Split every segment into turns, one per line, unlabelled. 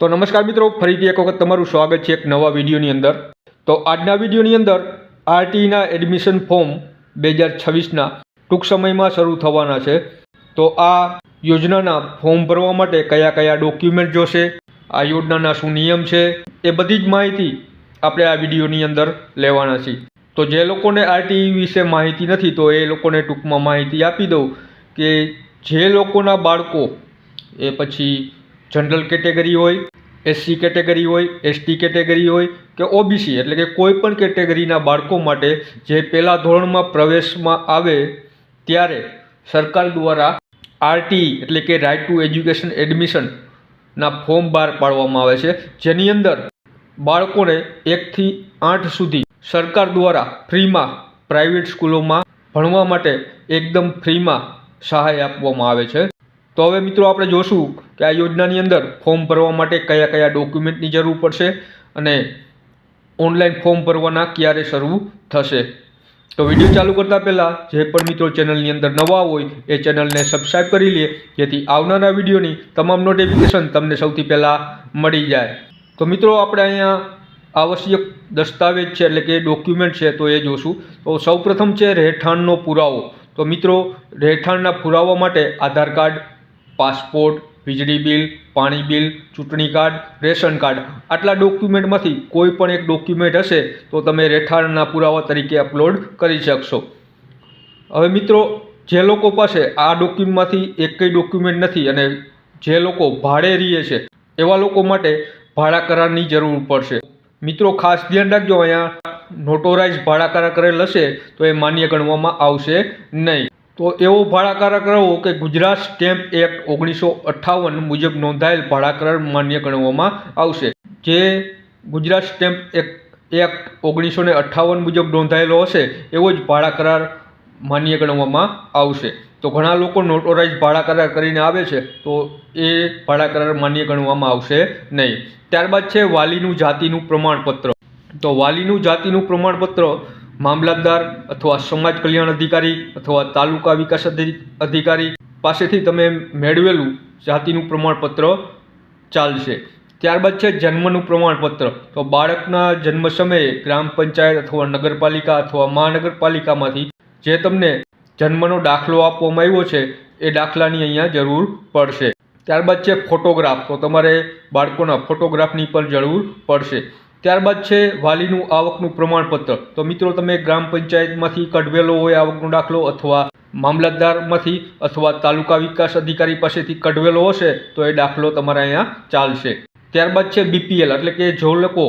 તો નમસ્કાર મિત્રો, ફરીથી એક વખત તમારું સ્વાગત છે એક નવા વિડીયોની અંદર. તો આજના વિડીયોની અંદર આરટીના એડમિશન ફોર્મ બે હજાર છવ્વીસના ટૂંક સમયમાં શરૂ થવાના છે. તો આ યોજનાના ફોર્મ ભરવા માટે કયા કયા ડોક્યુમેન્ટ જોશે, આ યોજનાના શું નિયમ છે, એ બધી જ માહિતી આપણે આ વિડીયોની અંદર લેવાના છીએ. તો જે લોકોને આરટીઈ વિશે માહિતી નથી, તો એ લોકોને ટૂંકમાં માહિતી આપી દઉં કે જે લોકોના બાળકો, એ પછી જનરલ કેટેગરી હોય, એસસી કેટેગરી હોય, એસટી કેટેગરી હોય કે ઓબીસી, એટલે કે કોઈ પણ કેટેગરીના બાળકો માટે જે પહેલાં ધોરણમાં પ્રવેશમાં આવે ત્યારે સરકાર દ્વારા આરટી એટલે કે રાઇટ ટુ એજ્યુકેશન એડમિશનના ફોર્મ બહાર પાડવામાં આવે છે. જેની અંદર બાળકોને એકથી આઠ સુધી સરકાર દ્વારા ફ્રીમાં પ્રાઇવેટ સ્કૂલોમાં ભણવા માટે એકદમ ફ્રીમાં સહાય આપવામાં આવે છે. તો હવે મિત્રો આપણે જોશું કે આ યોજનાની અંદર ફોર્મ ભરવા માટે કયા કયા ડોક્યુમેન્ટની જરૂર પડશે અને ઓનલાઈન ફોર્મ ભરવાના ક્યારે શરૂ થશે. તો વીડિયો ચાલુ કરતાં પહેલાં જે પણ મિત્રો ચેનલની અંદર નવા હોય એ ચેનલને સબસ્ક્રાઈબ કરી લે, જેથી આવનારા વિડીયોની તમામ નોટિફિકેશન તમને સૌથી પહેલાં મળી જાય. તો મિત્રો આપણે અહીંયા આવશ્યક દસ્તાવેજ છે એટલે કે ડોક્યુમેન્ટ છે તો એ જોશું. તો સૌપ્રથમ છે રહેઠાણનો પુરાવો. તો મિત્રો રહેઠાણના પુરાવા માટે આધાર કાર્ડ પાસપોર્ટ, વીજળી બિલ, પાણી બિલ, ચૂંટણી કાર્ડ, રેશન કાર્ડ આટલા ડોક્યુમેન્ટમાંથી કોઈ પણ એક ડોક્યુમેન્ટ હશે તો તમે રહેઠાણના પુરાવા તરીકે અપલોડ કરી શકશો. હવે મિત્રો, જે લોકો પાસે આ ડોક્યુમેન્ટમાંથી એકય ડોક્યુમેન્ટ નથી અને જે લોકો ભાડે રહીએ છે, એવા લોકો માટે ભાડા કરારની જરૂર પડશે. મિત્રો, ખાસ ધ્યાન રાખજો, અહીંયા નોટોરાઇઝ ભાડા કરાર કરેલ હશે તો એ માન્ય ગણવામાં આવશે નહીં. તો એવો ભાડા કરાર કે ગુજરાત સ્ટેમ્પ એક્ટ ઓગણીસો અઠ્ઠાવન મુજબ નોંધાયેલ ભાડાકરાર માન્ય ગણવામાં આવશે. જે ગુજરાત સ્ટેમ્પ એક્ટ એક્ટ ઓગણીસો ને અઠ્ઠાવન મુજબ નોંધાયેલો હશે, એવો જ ભાડા કરાર માન્ય ગણવામાં આવશે. તો ઘણા લોકો નોટોરાઇઝ ભાડા કરાર કરીને આવે છે, તો એ ભાડા કરાર માન્ય ગણવામાં આવશે નહીં. ત્યારબાદ છે વાલીનું જાતિનું પ્રમાણપત્ર. તો વાલીનું જાતિનું પ્રમાણપત્ર મામલતદાર અથવા સમાજ કલ્યાણ અધિકારી અથવા તાલુકા વિકાસ અધિ- અધિકારી પાસેથી તમે મેળવેલું જાતિનું પ્રમાણપત્ર ચાલશે. ત્યારબાદ છે જન્મનું પ્રમાણપત્ર. તો બાળકના જન્મ સમયે ગ્રામ પંચાયત અથવા નગરપાલિકા અથવા મહાનગરપાલિકામાંથી જે તમને જન્મનો દાખલો આપવામાં આવ્યો છે, એ દાખલાની અહીંયા જરૂર પડશે. ત્યારબાદ છે ફોટોગ્રાફ. તો તમારે બાળકોના ફોટોગ્રાફની પણ જરૂર પડશે. ત્યારબાદ છે વાલીનું આવકનું પ્રમાણપત્ર. તો મિત્રો, તમે ગ્રામ પંચાયતમાંથી કઢવેલો હોય આવકનો દાખલો અથવા મામલતદારમાંથી અથવા તાલુકા વિકાસ અધિકારી પાસેથી કઢવેલો હશે, તો એ દાખલો તમારા અહીંયા ચાલશે. ત્યારબાદ છે બીપીએલ, એટલે કે જો લોકો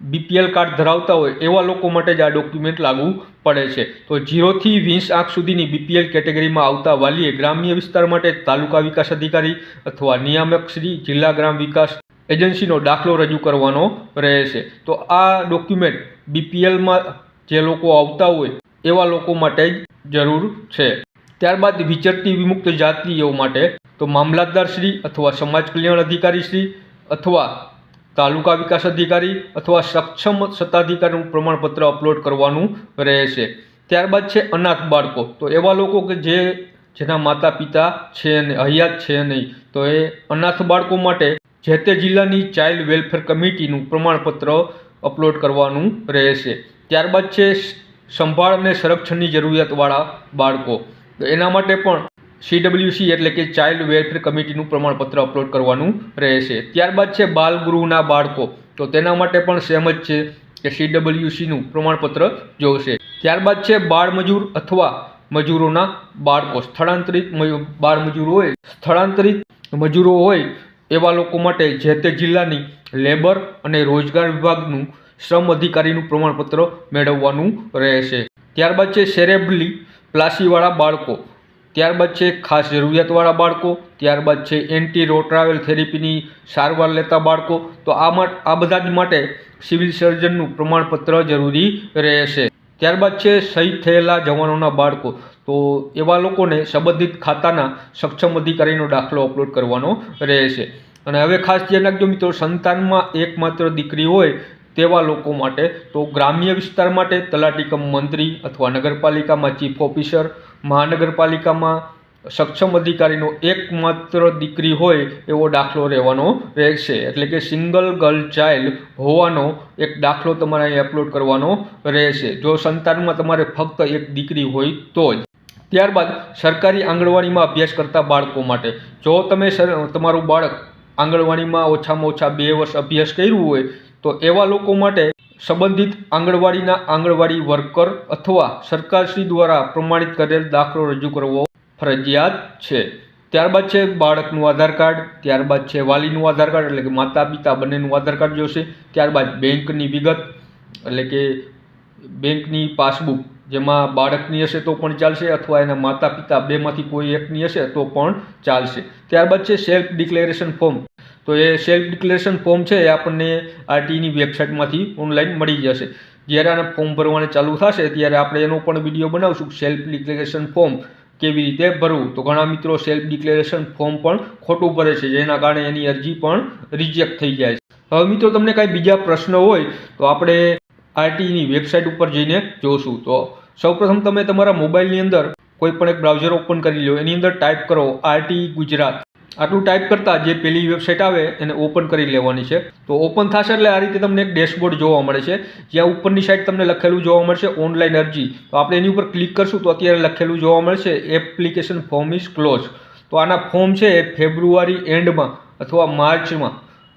બીપીએલ કાર્ડ ધરાવતા હોય, એવા લોકો માટે જ આ ડોક્યુમેન્ટ લાગુ પડે છે. તો જીરોથી વીસ આંક સુધીની બીપીએલ કેટેગરીમાં આવતા વાલીએ ગ્રામ્ય વિસ્તાર માટે તાલુકા વિકાસ અધિકારી અથવા નિયામક શ્રી, જિલ્લા ગ્રામ વિકાસ એજન્સીનો દાખલો રજૂ કરવાનો રહેશે. તો આ ડોક્યુમેન્ટ બીપીએલમાં જે લોકો આવતા હોય એવા લોકો માટે જ જરૂર છે. ત્યારબાદ વિચરતી વિમુક્ત જાતિઓ માટે તો મામલતદાર શ્રી અથવા સમાજ કલ્યાણ અધિકારી શ્રી અથવા તાલુકા વિકાસ અધિકારી અથવા સક્ષમ સત્તાધિકારીનું પ્રમાણપત્ર અપલોડ કરવાનું રહેશે. ત્યારબાદ છે અનાથ બાળકો. તો એવા લોકો કે જે જેના માતા પિતા છે નહીં, હયાત છે નહીં, તો એ અનાથ બાળકો માટે જે તે જિલ્લાની ચાઇલ્ડ વેલફેર કમિટીનું પ્રમાણપત્ર અપલોડ કરવાનું રહેશે. ત્યારબાદ છે સંભાળ અને સંરક્ષણની જરૂરિયાતવાળા બાળકો. એના માટે પણ સીડબ્લ્યુસી એટલે કે ચાઇલ્ડ વેલફેર કમિટીનું પ્રમાણપત્ર અપલોડ કરવાનું રહેશે. ત્યારબાદ છે બાલગૃહના બાળકો. તો તેના માટે પણ સેમ જ છે કે સીડબ્લ્યુસીનું પ્રમાણપત્ર જોશે. ત્યારબાદ છે બાળમજૂર અથવા મજૂરોના બાળકો. સ્થળાંતરિત મજૂ- બાળમજૂર હોય, સ્થળાંતરિત મજૂરો હોય એવા લોકો માટે જે તે જિલ્લાની લેબર અને રોજગાર વિભાગનું શ્રમ અધિકારીનું પ્રમાણપત્ર મેળવવાનું રહેશે. ત્યારબાદ છે સેરેબલી પ્લાસીવાળા બાળકો. ત્યારબાદ છે ખાસ જરૂરિયાતવાળા બાળકો. ત્યારબાદ છે એન્ટી રોટ્રાવેલ થેરેપીની સારવાર લેતા બાળકો. તો આ આ બધા જ માટે સિવિલ સર્જનનું પ્રમાણપત્ર જરૂરી રહેશે. ત્યારબાદ છે શહીદ થયેલા જવાનોના બાળકો. તો એવા લોકોને સંબંધિત ખાતાના સક્ષમ અધિકારીનો દાખલો અપલોડ કરવાનો રહેશે. અને હવે ખાસ ધ્યાન રાખજો મિત્રો, સંતાનમાં એકમાત્ર દીકરી હોય તેવા લોકો માટે તો ગ્રામ્ય વિસ્તાર માટે તલાટી કમ મંત્રી અથવા નગરપાલિકામાં ચીફ ઓફિસર મહાનગરપાલિકામાં સક્ષમ અધિકારીનો એકમાત્ર દીકરી હોય એવો દાખલો રહેવાનો રહેશે. એટલે કે સિંગલ ગર્લ ચાઇલ્ડ હોવાનો એક દાખલો તમારે અહીં અપલોડ કરવાનો રહેશે. જો સંતાનમાં તમારે ફક્ત એક દીકરી હોય તો જ. ત્યારબાદ સરકારી આંગણવાડીમાં અભ્યાસ કરતા બાળકો માટે. જો તમે તમારું બાળક આંગણવાડીમાં ઓછામાં ઓછા બે વર્ષ અભ્યાસ કર્યું હોય, તો એવા લોકો માટે સંબંધિત આંગણવાડીના આંગણવાડી વર્કર અથવા સરકારશ્રી દ્વારા પ્રમાણિત કરેલ દાખલો રજૂ કરવો ફરજિયાત છે. ત્યારબાદ છે બાળકનું આધાર કાર્ડ, ત્યારબાદ છે વાલીનું આધાર કાર્ડ, એટલે કે માતા પિતા બંનેનું આધાર કાર્ડ જોશે. ત્યારબાદ બેંકની વિગત, એટલે કે બેંકની પાસબુક જેમાં બાળકની હશે તો પણ ચાલશે અથવા એના માતા પિતા બેમાંથી કોઈ એકની હશે તો પણ ચાલશે. ત્યારબાદ છે સેલ્ફ ડિક્લેરેશન ફોર્મ તો એ સેલ્ફ ડિક્લેરેશન ફોર્મ છે એ આપણને આરટીની વેબસાઇટમાંથી ઓનલાઈન મળી જશે. જ્યારે આને ફોર્મ ભરવાને ચાલુ થશે ત્યારે આપણે એનો પણ વીડિયો બનાવશું સેલ્ફ ડિક્લેરેશન ફોર્મ કેવી રીતે ભરવું? તો ઘણા મિત્રો સેલ્ફ ડિક્લેરેશન ફોર્મ પણ ખોટું ભરે છે, જેના કારણે એની અરજી પણ રિજેક્ટ થઈ જાય છે. હવે મિત્રો, તમને કાંઈ બીજા પ્રશ્ન હોય તો આપણે આરટીની વેબસાઇટ ઉપર જઈને જોશું. તો સૌપ્રથમ તમે તમારા મોબાઈલની અંદર કોઈ પણ એક બ્રાઉઝર ઓપન કરી લો એની અંદર ટાઈપ કરો આરટી ગુજરાત. આટલું ટાઈપ કરતાં જે પેલી વેબસાઇટ આવે એને ઓપન કરી લેવાની છે. તો ઓપન થશે એટલે આ રીતે તમને એક ડેશબોર્ડ જોવા મળે છે. જ્યાં ઉપરની સાઈડ તમને લખેલું જોવા મળશે ઓનલાઈન અરજી. તો આપણે એની ઉપર ક્લિક કરશું તો અત્યારે લખેલું જોવા મળશે એપ્લિકેશન ફોર્મ ઇઝ ક્લોઝ. તો આના ફોર્મ છે ફેબ્રુઆરી એન્ડમાં અથવા માર્ચમાં.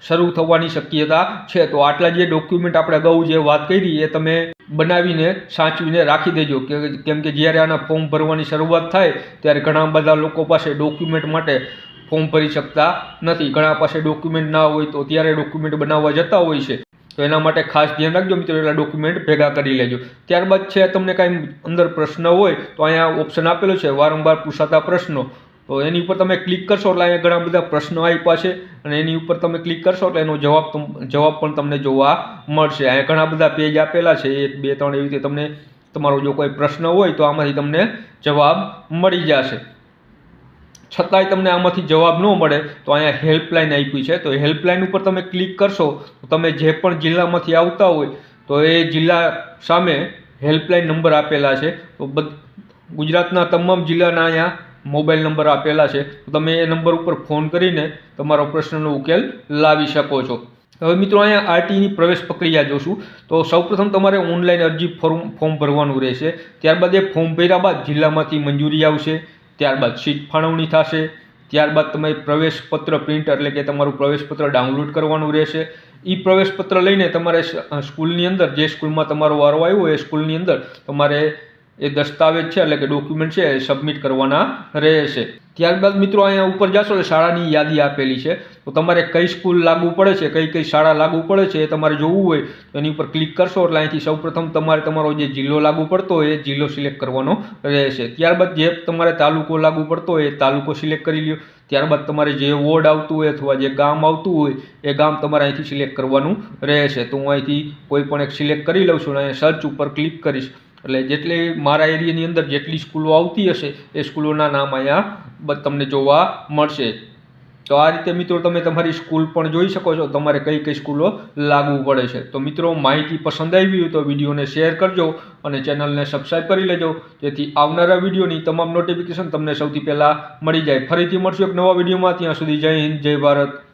શરૂ થવાની શક્યતા છે. તો આટલા જે ડોક્યુમેન્ટ આપણે અગાઉ જે વાત કરી એ તમે બનાવીને સાચવીને રાખી દેજો. કેમ કે જ્યારે આના ફોર્મ ભરવાની શરૂઆત થાય, ત્યારે ઘણા બધા લોકો પાસે ડોક્યુમેન્ટ માટે ફોર્મ ભરી શકતા નથી. ઘણા પાસે ડોક્યુમેન્ટ ના હોય તો ત્યારે ડોક્યુમેન્ટ બનાવવા જતા હોય છે. તો એના માટે ખાસ ધ્યાન રાખજો મિત્રો, એટલા ડોક્યુમેન્ટ ભેગા કરી લેજો. ત્યારબાદ છે, તમને કાંઈ અંદર પ્રશ્ન હોય તો અહીંયા ઓપ્શન આપેલો છે. વારંવાર પૂછાતા પ્રશ્નો. તો એની ઉપર તમે ક્લિક કરશો એટલે અહીંયા ઘણા બધા પ્રશ્નો આપ્યા છે અને એની ઉપર તમે ક્લિક કરશો એટલે એનો જવાબ જવાબ પણ તમને જોવા મળશે. અહીંયા ઘણા બધા પેજ આપેલા છે. એક, બે, ત્રણ એવી રીતે તમને તમારો જો કોઈ પ્રશ્ન હોય તો આમાંથી તમને જવાબ મળી જશે. છતાંય તમને આમાંથી જવાબ ન મળે તો અહીંયા હેલ્પલાઇન આપી છે. તો હેલ્પલાઇન ઉપર તમે ક્લિક કરશો તો તમે જે પણ જિલ્લામાંથી આવતા હોય તો એ જિલ્લા સામે હેલ્પલાઇન નંબર આપેલા છે. તો બધ, ગુજરાતના તમામ જિલ્લાના અહીંયા મોબાઈલ નંબર આપેલા છે તમે એ નંબર ઉપર ફોન કરીને તમારો પ્રશ્નનો ઉકેલ લાવી શકો છો. હવે મિત્રો, અહીંયા આરટીની પ્રવેશ પ્રક્રિયા જોશું. તો સૌપ્રથમ તમારે ઓનલાઈન અરજી ફોર્મ ફોર્મ ભરવાનું રહેશે. ત્યારબાદ એ ફોર્મ ભર્યા બાદ જિલ્લામાંથી મંજૂરી આવશે. ત્યારબાદ સીટ ફાળવણી થશે. ત્યારબાદ તમે પ્રવેશપત્ર પ્રિન્ટ એટલે કે તમારું પ્રવેશપત્ર ડાઉનલોડ કરવાનું રહેશે. એ પ્રવેશપત્ર લઈને તમારે સ્કૂલની અંદર, જે સ્કૂલમાં તમારો વારો આવ્યો એ સ્કૂલની અંદર તમારે એ દસ્તાવેજ છે એટલે કે ડોક્યુમેન્ટ છે એ સબમિટ કરવાના રહેશે. ત્યારબાદ મિત્રો અહીંયા ઉપર જશો એટલે શાળાની યાદી આપેલી છે. તો તમારે કઈ સ્કૂલ લાગુ પડે છે, કઈ કઈ શાળા લાગુ પડે છે એ તમારે જોવું હોય તો એની ઉપર ક્લિક કરશો એટલે અહીંથી સૌપ્રથમ તમારે તમારો જે જિલ્લો લાગુ પડતો હોય એ જિલ્લો સિલેક્ટ કરવાનો રહેશે. ત્યારબાદ જે તમારે તાલુકો લાગુ પડતો હોય એ તાલુકો સિલેક્ટ કરી લ્યો. ત્યારબાદ તમારે જે વોર્ડ આવતું હોય અથવા જે ગામ આવતું હોય એ ગામ તમારે અહીંથી સિલેક્ટ કરવાનું રહેશે. તો હું અહીંથી કોઈ પણ એક સિલેક્ટ કરી લઉં છું અને સર્ચ ઉપર ક્લિક કરીશ. એટલે જેટલી મારા એરિયાની અંદર જેટલી સ્કૂલો આવતી હશે, એ સ્કૂલોના નામ અહીંયા તમને જોવા મળશે. તો આ રીતે મિત્રો તમે તમારી સ્કૂલ પણ જોઈ શકો છો, તમારે કઈ કઈ સ્કૂલો લાગુ પડે છે. તો મિત્રો માહિતી પસંદ આવી હોય તો વિડીયોને શેર કરજો અને ચેનલને સબસ્ક્રાઈબ કરી લેજો, જેથી આવનારા વિડીયોની તમામ નોટિફિકેશન તમને સૌથી પહેલાં મળી જાય. ફરીથી મળશું એક નવા વિડીયોમાં, ત્યાં સુધી જય હિન્દ, જય ભારત.